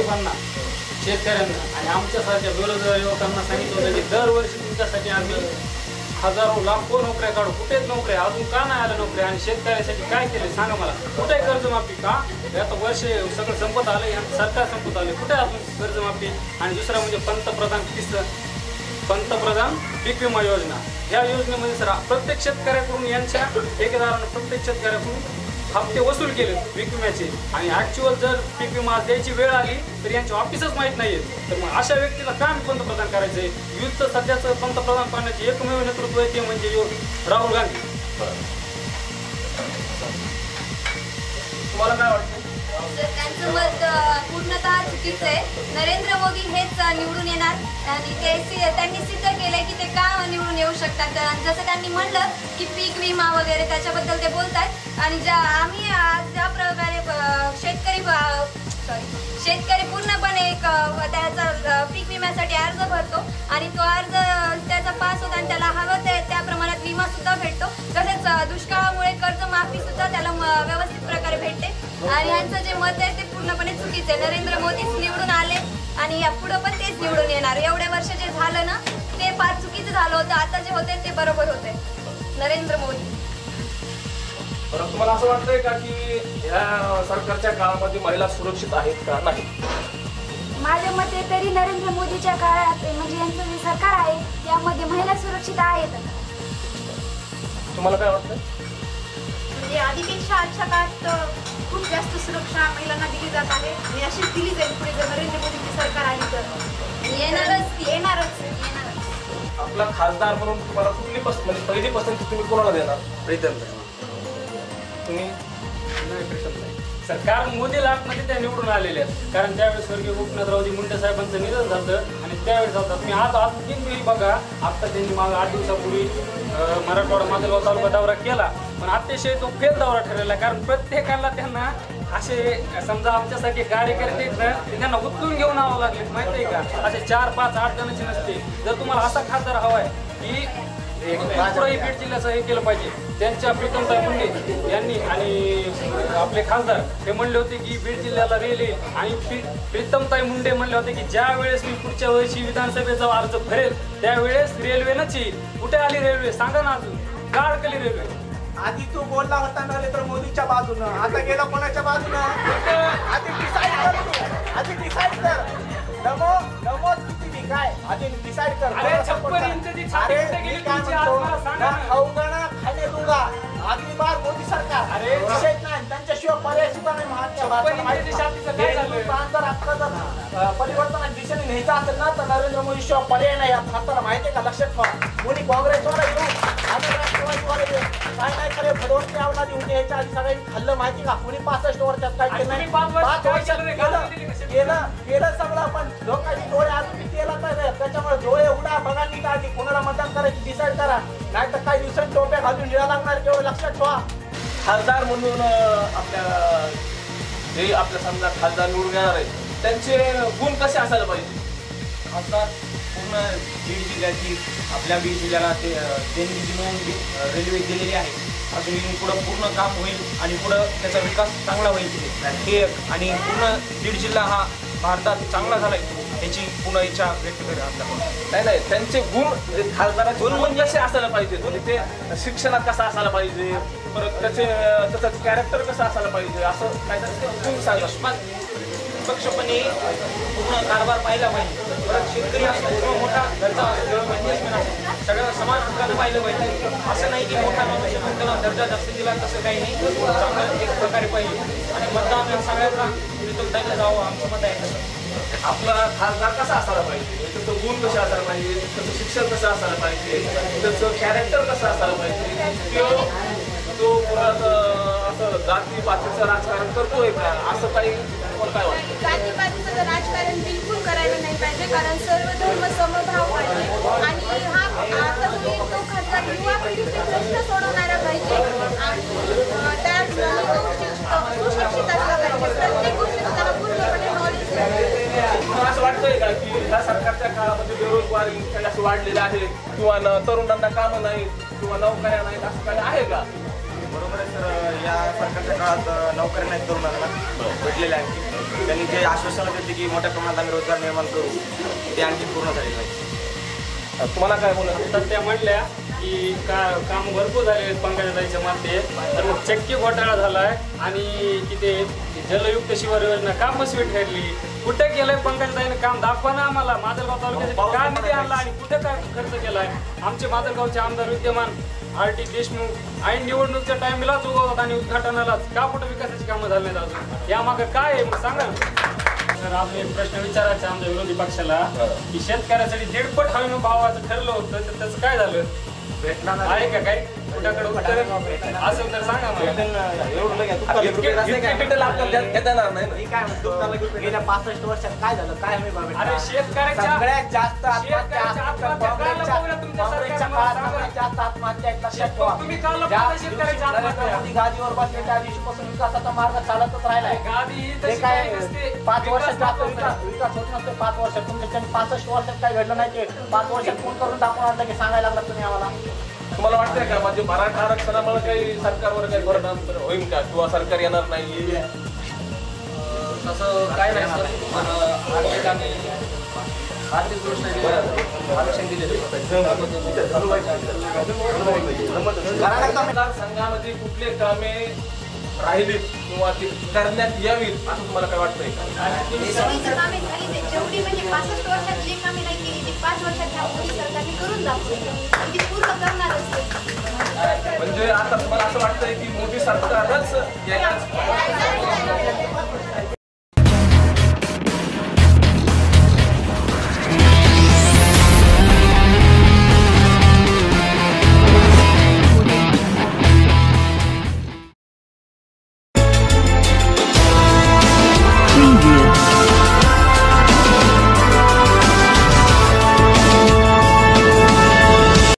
गरिबांना शेतकऱ्यांना आणि आमच्यासारख्या बेरोजगार युवकांना सांगितलं होतं की दरवर्षी तुमच्यासाठी आम्ही हजारो लाखो नोकऱ्या काढू. कुठेच नोकऱ्या अजून का नाही आल्या नोकऱ्या आणि शेतकऱ्यासाठी काय केले? सांगा मला. कुठे कर्जमाफी का? आता वर्ष सगळं संपत आलं सरकार संपत आले. कुठे अजून कर्जमाफी? आणि दुसरा म्हणजे पंतप्रधान किस पंतप्रधान पीक विमा योजना. या योजनेमध्ये सर प्रत्येक शेतकऱ्याकडून यांच्या ठेकेदारांना प्रत्येक शेतकऱ्याकडून हप्ते वसूल केले पीक विम्याचे. आणि ऍक्च्युअल जर पीक विमा द्यायची वेळ आली तर यांचे ऑफिसच माहीत नाहीये. तर मग अशा व्यक्तीला काय पंतप्रधान करायचंय? युद्ध सध्याचं पंतप्रधान करण्याचे एकमेव नेतृत्व आहे ते म्हणजे राहुल गांधी. तुम्हाला काय वाटतं? चुकीचं आहे. नरेंद्र मोदी हेच निवडून येणार. आणि ते त्यांनी सिद्ध केलंय की ते का निवडून येऊ शकतात? जसं त्यांनी म्हणलं की पीक विमा वगैरे त्याच्याबद्दल ते बोलतात. आणि ज्या आम्ही ज्या प्रकारे शेतकरी सॉरी शेतकरी पूर्णपणे एक त्याचा पीक विम्यासाठी अर्ज भरतो. आणि तो अर्ज त्याचा पास होता आणि त्याला हवं ते त्या प्रमाणात विमा सुद्धा भेटतो. तसेच दुष्काळामुळे कर्जमाफी सुद्धा त्याला व्यवस्थित आणि यांचं जे मत आहे ते पूर्णपणे चुकीचं आहे. नरेंद्र मोदीच निवडून आले आणि यापुढं पण तेच निवडून येणार. एवढ्या वर्ष जे झालं ना ते फार चुकीचं झालं होतं. आता जे होते ते बरोबर होते नरेंद्र मोदी. बरं तुम्हाला असं वाटतंय का की ह्या सरकारच्या काळामध्ये महिला सुरक्षित आहेत का नाही? माझ्या मते तरी नरेंद्र मोदीच्या काळात म्हणजे यांचं जे सरकार आहे यामध्ये महिला सुरक्षित आहेत. तुम्हाला काय वाटतं म्हणजे आधीपेक्षा आजच्या काळात खूप जास्त सुरक्षा महिलांना दिली जात आहे. आणि अशीच दिली जाईल पुढे जर नरेंद्र मोदींची सरकार आली तर. येणारच. येणारच. आपला खासदार म्हणून तुम्हाला कुठली पसंत म्हणजे पहिली पसंती तुम्ही कोणाला देणार? प्रीतम तुम्ही? नाही प्रीतम नाही सरकार मोदी लाटमध्ये त्या निवडून आलेले आहेत. कारण त्यावेळेस स्वर्गीय गोपीनाथरावजी मुंडे साहेबांचं निधन झालं आणि त्यावेळेस झालं मी आज आज तीन वेळी बघा. आता त्यांनी माग आठ दिवसापूर्वी मराठवाडा माधवगाव तालुका दौरा केला. पण अतिशय तो फेल दौरा ठरलेला आहे. कारण प्रत्येकाला त्यांना असे समजा आमच्यासाठी कार्यकर्ते त्यांना उचलून घेऊन यावं लागले माहिती आहे का? असे चार पाच आठ जणांचे नसते. जर तुम्हाला असा खासदार हवाय की बीड जिल्ह्याचं हे केलं पाहिजे त्यांच्या प्रीतमताई मुंडे यांनी आणि आपले खासदार हे म्हणले होते की बीड जिल्ह्याला रेल येईल आणि प्रीतमताई मुंडे म्हणले होते की ज्या वेळेस मी पुढच्या वर्षी विधानसभेचा अर्ज भरेल त्यावेळेस रेल्वेनंच येईल. कुठे आली रेल्वे? सांगा ना अजून. का रेल्वे. आधी तू बोलला होता नरेंद्र मोदीच्या बाजूनं. आता गेला कोणाच्या बाजूनं? आधी डिसाईड कर तू. आधी डिसाईड कर. नमो नमो किती मी. काय? आधी डिसाईड कर. अरे, मी काय म्हणतो, ना ना. खाऊंगा ना खाणे दूंगा अगली बार मोदी सरकार. अरे, विषय नाही त्यांच्याशिवाय पर्याय सुद्धा नाही अं, परिवर्तनाच्या दिशेने न्यायचं असेल ना तर नरेंद्र मोदी शिवाय पर्याय नाही. भारताला माहिती आहे का? लक्षात ठेवा. कोणी राष्ट्रवादीवाला येऊ काय काय करे फडवणची आवडा देऊन यायच्या आधी सगळ्यांनी खाल्लं माहिती का कोणी पासष्ट वर्षात काय केलं नाही पाच वर्ष वर्षात केलं केलं सगळं पण लोकांची डोळे अजून केला तर त्याच्यामुळे डोळे उघडा बघा नीट आधी कोणाला मतदान करायची डिसाईड करा नाही तर काही दिवसांनी टोप्या घालून निळा लागणार तेवढं लक्षात ठेवा खासदार म्हणून आपल्या जे आपल्या समजा खासदार निवडून येणार आहेत त्यांचे गुण कसे असायला पाहिजे? खासदार पूर्ण बीड जिल्ह्याची आपल्या बीड जिल्ह्याला ते त्यांनी जी रेल्वे दिलेली आहे. अजून इथून पुढं पूर्ण काम होईल आणि पुढं त्याचा विकास चांगला होईल हे एक. आणि पूर्ण बीड जिल्हा हा भारतात चांगला झालाय याची पूर्ण इच्छा व्यक्त करेल आपल्याकडून नाही नाही. त्यांचे गुण म्हणजे खासदाराचे गुण कसे असायला पाहिजे. म्हणजे ते शिक्षणात कसं असायला पाहिजे? परत त्याचे त्याचं कॅरेक्टर कसं असायला पाहिजे? असं काहीतरी तुम्ही सांगा. निष्पक्षपणे पूर्ण कारभार पाहिला पाहिजे. शेतकरी असतो किंवा मोठा घरचा असतो किंवा बिझनेसमॅन असतो सगळ्यांना समान हक्कानं पाहिलं पाहिजे. असं नाही की मोठा माणूस त्याला दर्जा जास्त दिला तसं काही नाही. चांगलं एक प्रकारे पाहिजे. आणि मतदान सगळ्यांना प्रीतमताईला जावं आमचं मत आहे. तसं आपला खासदार कसा असायला पाहिजे? त्याचं गुण कसे असायला पाहिजे? त्याचं शिक्षण कसं असायला पाहिजे? त्याचं कॅरेक्टर कसं असायला पाहिजे? तो तो मुळात असं जाती पातीचं राजकारण करतोय का? असं काही काय वाटतं? कारण सर्व धर्म समभाव पाहिजे आणि हा आता तुम्ही तो खासदार युवा पिढीचे प्रश्न सोडवणारा पाहिजे. आणि त्या सुशिक्षित असला पाहिजे. प्रत्येक गोष्टीचं त्याला पूर्णपणे नॉलेज तुम्हाला असं वाटतंय का की ह्या सरकारच्या काळामध्ये बेरोजगारी काही आहे? किंवा तरुणांना कामं नाहीत किंवा नोकऱ्या नाहीत असं काही आहे का? सर या सरकारच्या काळात नोकऱ्या नाहीत तरुणांना भेटलेल्या आणखी. त्यांनी जे आश्वासन देते की मोठ्या प्रमाणात आम्ही रोजगार निर्माण करू ते आणखी पूर्ण झालेलं नाही. तुम्हाला काय बोलत तर त्या म्हणल्या की का काम भरपूर झाले आहेत पंकजाताईच्या मध्ये तर मग चक्की घोटाळा झालाय आणि की ते जलयुक्त शिवार योजना का फसवी ठरली? कुठे केलंय पंकजाताईने काम? दाखवा ना आम्हाला. माजलगाव तालुक्यासाठी का निधी आणला आणि कुठे काय खर्च केलाय? आमचे माजलगावचे आमदार विद्यमान आर टी देशमुख ऐन निवडणुकीच्या टाइमलाच उगवतात आणि उद्घाटनालाच का कुठं विकासाची कामं झाली नाहीत अजून? यामागे काय आहे? मग सांगा. तर एक प्रश्न विचारायचा आमच्या विरोधी पक्षाला की शेतकऱ्यासाठी दीडपट हमी भावाचं ठरलं होतं तर त्याचं काय झालं? आहे का काय कुठ्याकडे उत्तर असेल तर सांगा नाही गेल्या पासष्ट वर्षात काय झालं? काय हमी सगळ्यात जास्त आत्महत्या गादीवर बसले त्या दिवशीपासून विकासाचा मार्ग चालतच राहिलाय. नसते. पाच वर्षात विकास जास्त महत्त्वाचा विकास विकास होत नसते. पाच वर्षात तुमच्या पासष्ट वर्षात काय घडलं नाही ते. पाच वर्षात फोन करून दाखवून आणलं की सांगायला लागला तुम्ही आम्हाला. तुम्हाला वाटतंय का? म्हणजे मराठा आरक्षणामुळे काही सरकारवर काही परिणाम होईल का? किंवा सरकार येणार नाही? तसं काय नाही सर. आर्थिक आर्थिक दृष्ट्या आरक्षण दिलेलं मतदारसंघामध्ये कुठले कामे राहिलीत किंवा ती करण्यात यावीत असं तुम्हाला काय वाटतंय? जेवढी म्हणजे पासष्ट वर्षात जे कामे नाही केली ते पाच वर्षात ह्या मोदी सरकारने करून दाखवली. आणि ती पूर्ण करणारच ते. म्हणजे आता तुम्हाला असं वाटतंय की मोदी सरकारच यायलाच